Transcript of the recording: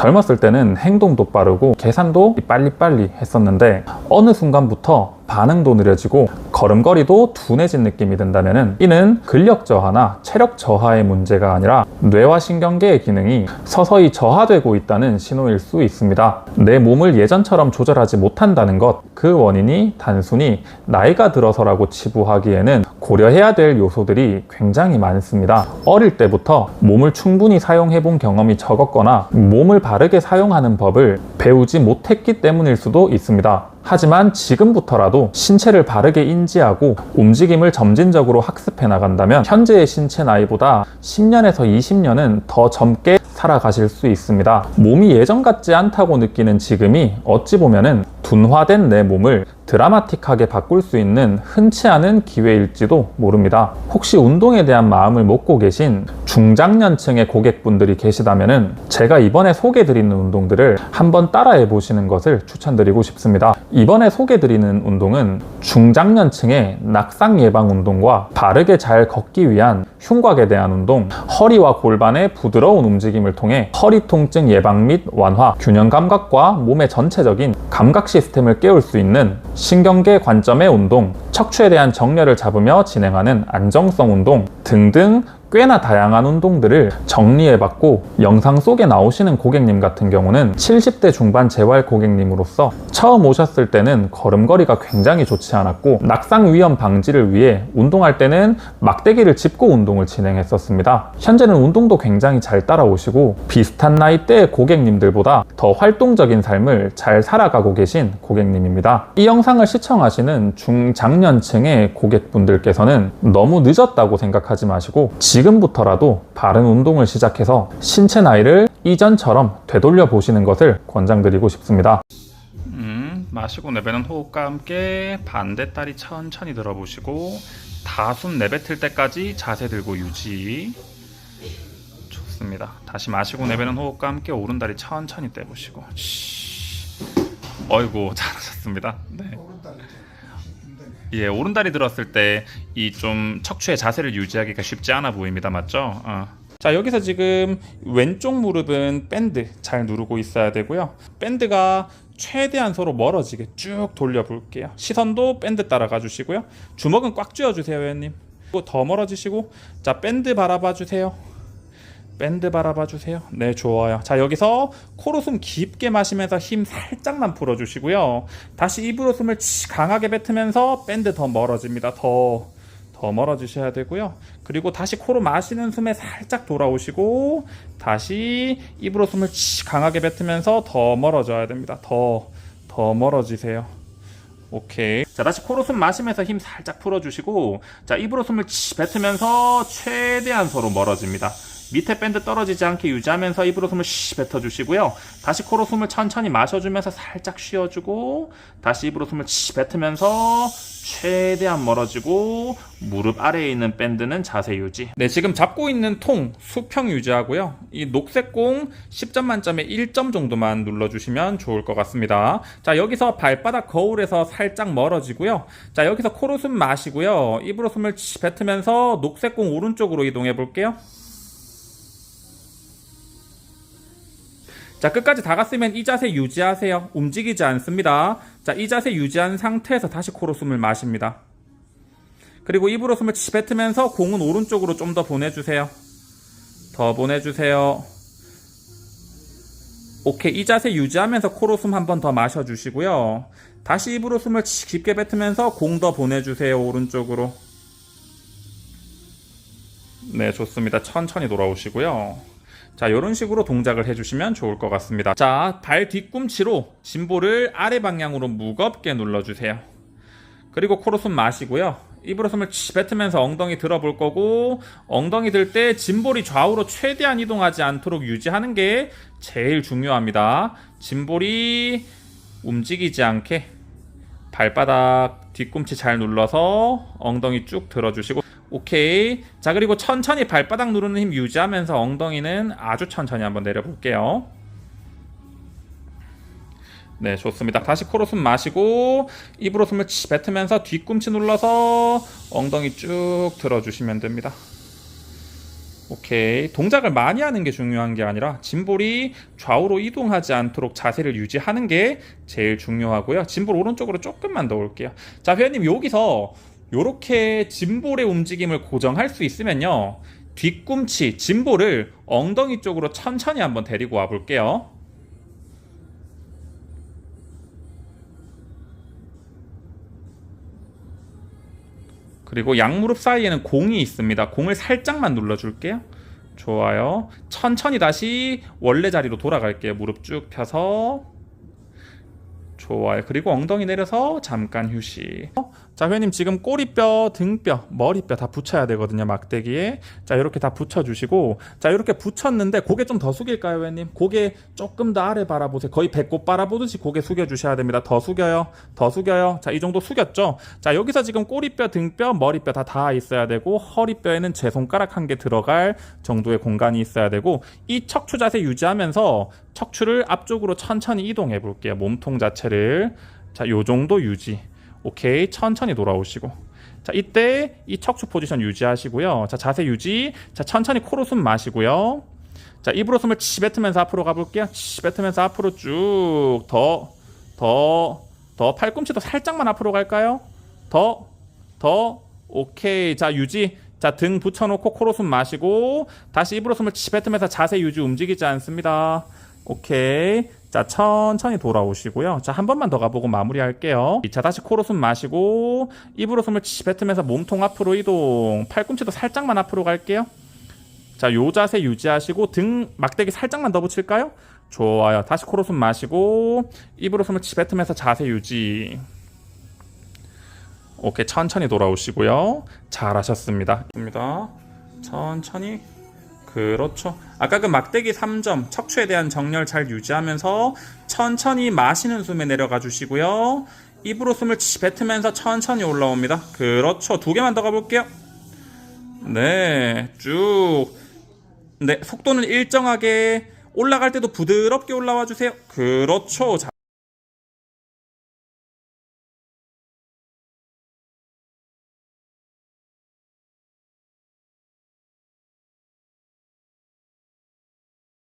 젊었을 때는 행동도 빠르고 계산도 빨리빨리 했었는데 어느 순간부터 반응도 느려지고 걸음걸이도 둔해진 느낌이 든다면 이는 근력 저하나 체력 저하의 문제가 아니라 뇌와 신경계의 기능이 서서히 저하되고 있다는 신호일 수 있습니다. 내 몸을 예전처럼 조절하지 못한다는 것, 그 원인이 단순히 나이가 들어서라고 치부하기에는 고려해야 될 요소들이 굉장히 많습니다. 어릴 때부터 몸을 충분히 사용해 본 경험이 적었거나 몸을 바르게 사용하는 법을 배우지 못했기 때문일 수도 있습니다. 하지만 지금부터라도 신체를 바르게 인지하고 움직임을 점진적으로 학습해 나간다면 현재의 신체 나이보다 10년에서 20년은 더 젊게 살아가실 수 있습니다. 몸이 예전 같지 않다고 느끼는 지금이 어찌 보면은 둔화된 내 몸을 드라마틱하게 바꿀 수 있는 흔치 않은 기회일지도 모릅니다. 혹시 운동에 대한 마음을 먹고 계신 중장년층의 고객분들이 계시다면은 제가 이번에 소개드리는 운동들을 한번 따라해 보시는 것을 추천드리고 싶습니다. 이번에 소개드리는 운동은 중장년층의 낙상 예방 운동과 바르게 잘 걷기 위한 흉곽에 대한 운동, 허리와 골반의 부드러운 움직임을 통해 허리 통증 예방 및 완화, 균형 감각과 몸의 전체적인 감각 시스템을 깨울 수 있는 신경계 관점의 운동, 척추에 대한 정렬을 잡으며 진행하는 안정성 운동 등등 꽤나 다양한 운동들을 정리해봤고 영상 속에 나오시는 고객님 같은 경우는 70대 중반 재활 고객님으로서 처음 오셨을 때는 걸음걸이가 굉장히 좋지 않았고 낙상 위험 방지를 위해 운동할 때는 막대기를 짚고 운동을 진행했었습니다. 현재는 운동도 굉장히 잘 따라오시고 비슷한 나이대의 고객님들보다 더 활동적인 삶을 잘 살아가고 계신 고객님입니다. 이 영상을 시청하시는 중장년층의 고객분들께서는 너무 늦었다고 생각하지 마시고 지 금부터라도 바른 운동을 시작해서 신체 나이를 이전처럼 되돌려 보시는 것을 권장드리고 싶습니다. 음, 마시고 내뱉는 호흡과 함께 반대 다리 천천히 들어보시고 다숨 내뱉을 때까지 자세 들고 유지. 좋습니다. 다시 마시고 내뱉는 호흡과 함께 오른 다리 천천히 떼보시고. 쉬. 어이구 잘하셨습니다. 네. 예, 오른다리 들었을 때 이 좀 척추의 자세를 유지하기가 쉽지 않아 보입니다. 맞죠? 어. 자, 여기서 지금 왼쪽 무릎은 밴드 잘 누르고 있어야 되고요. 밴드가 최대한 서로 멀어지게 쭉 돌려 볼게요. 시선도 밴드 따라가 주시고요. 주먹은 꽉 쥐어 주세요, 회원님. 더 멀어지시고 자, 밴드 바라봐 주세요. 밴드 바라봐 주세요. 네, 좋아요. 자, 여기서 코로 숨 깊게 마시면서 힘 살짝만 풀어 주시고요. 다시 입으로 숨을 치- 강하게 뱉으면서 밴드 더 멀어집니다. 더, 더 멀어지셔야 되고요. 그리고 다시 코로 마시는 숨에 살짝 돌아오시고, 다시 입으로 숨을 치- 강하게 뱉으면서 더 멀어져야 됩니다. 더, 더 멀어지세요. 오케이. 자, 다시 코로 숨 마시면서 힘 살짝 풀어주시고, 자, 입으로 숨을 치 뱉으면서 최대한 서로 멀어집니다. 밑에 밴드 떨어지지 않게 유지하면서 입으로 숨을 쉬 뱉어주시고요. 다시 코로 숨을 천천히 마셔주면서 살짝 쉬어주고, 다시 입으로 숨을 치 뱉으면서 최대한 멀어지고, 무릎 아래에 있는 밴드는 자세 유지. 네, 지금 잡고 있는 통 수평 유지하고요. 이 녹색 공 10점 만점에 1점 정도만 눌러주시면 좋을 것 같습니다. 자, 여기서 발바닥 거울에서 살짝 멀어지고요. 자, 여기서 코로 숨 마시고요. 입으로 숨을 치 뱉으면서 녹색 공 오른쪽으로 이동해 볼게요. 자, 끝까지 다 갔으면 이 자세 유지하세요. 움직이지 않습니다. 자, 이 자세 유지한 상태에서 다시 코로 숨을 마십니다. 그리고 입으로 숨을 치 뱉으면서 공은 오른쪽으로 좀 더 보내주세요. 더 보내주세요. 오케이. 이 자세 유지하면서 코로 숨 한 번 더 마셔주시고요. 다시 입으로 숨을 치- 깊게 뱉으면서 공 더 보내주세요. 오른쪽으로. 네, 좋습니다. 천천히 돌아오시고요. 자, 이런 식으로 동작을 해주시면 좋을 것 같습니다. 자, 발 뒤꿈치로 짐볼을 아래 방향으로 무겁게 눌러주세요. 그리고 코로 숨 마시고요. 입으로 숨을 치 뱉으면서 엉덩이 들어볼 거고, 엉덩이 들 때 짐볼이 좌우로 최대한 이동하지 않도록 유지하는 게 제일 중요합니다. 짐볼이 움직이지 않게 발바닥 뒤꿈치 잘 눌러서 엉덩이 쭉 들어주시고 오케이 자 그리고 천천히 발바닥 누르는 힘 유지하면서 엉덩이는 아주 천천히 한번 내려볼게요 네 좋습니다 다시 코로 숨 마시고 입으로 숨을 치 뱉으면서 뒤꿈치 눌러서 엉덩이 쭉 들어주시면 됩니다 오케이. 동작을 많이 하는 게 중요한 게 아니라 짐볼이 좌우로 이동하지 않도록 자세를 유지하는 게 제일 중요하고요. 짐볼 오른쪽으로 조금만 더 올게요. 자, 회원님 여기서 이렇게 짐볼의 움직임을 고정할 수 있으면요. 뒤꿈치, 짐볼을 엉덩이 쪽으로 천천히 한번 데리고 와 볼게요. 그리고 양무릎 사이에는 공이 있습니다. 공을 살짝만 눌러줄게요. 좋아요. 천천히 다시 원래 자리로 돌아갈게요. 무릎 쭉 펴서. 좋아요. 그리고 엉덩이 내려서 잠깐 휴식. 어? 자, 회원님 지금 꼬리뼈, 등뼈, 머리뼈 다 붙여야 되거든요. 막대기에. 자, 이렇게 다 붙여주시고. 자, 이렇게 붙였는데 고개 좀 더 숙일까요, 회원님? 고개 조금 더 아래 바라보세요. 거의 배꼽 바라보듯이 고개 숙여주셔야 됩니다. 더 숙여요. 더 숙여요. 자, 이 정도 숙였죠? 자, 여기서 지금 꼬리뼈, 등뼈, 머리뼈 다 닿아 있어야 되고, 허리뼈에는 제 손가락 한 개 들어갈 정도의 공간이 있어야 되고, 이 척추 자세 유지하면서 척추를 앞쪽으로 천천히 이동해 볼게요. 몸통 자체를. 자, 요 정도 유지. 오케이. 천천히 돌아오시고. 자, 이때 이 척추 포지션 유지하시고요. 자, 자세 유지. 자, 천천히 코로 숨 마시고요. 자, 입으로 숨을 치뱉으면서 앞으로 가볼게요. 치뱉으면서 앞으로 쭉. 더, 더, 더. 팔꿈치도 살짝만 앞으로 갈까요? 더, 더. 오케이. 자, 유지. 자, 등 붙여놓고 코로 숨 마시고, 다시 입으로 숨을 치뱉으면서 자세 유지 움직이지 않습니다. 오케이. 자, 천천히 돌아오시고요. 자, 한 번만 더 가보고 마무리할게요. 자, 다시 코로 숨 마시고, 입으로 숨을 치뱉으면서 몸통 앞으로 이동. 팔꿈치도 살짝만 앞으로 갈게요. 자, 요 자세 유지하시고, 등 막대기 살짝만 더 붙일까요? 좋아요. 다시 코로 숨 마시고, 입으로 숨을 치뱉으면서 자세 유지. 오케이, 천천히 돌아오시고요. 잘하셨습니다. 입니다. 천천히. 그렇죠. 아까 그 막대기 3점 척추에 대한 정렬 잘 유지하면서 천천히 마시는 숨에 내려가 주시고요. 입으로 숨을 치- 뱉으면서 천천히 올라옵니다. 그렇죠. 두 개만 더 가볼게요. 네, 쭉. 네, 속도는 일정하게 올라갈 때도 부드럽게 올라와 주세요. 그렇죠. 잘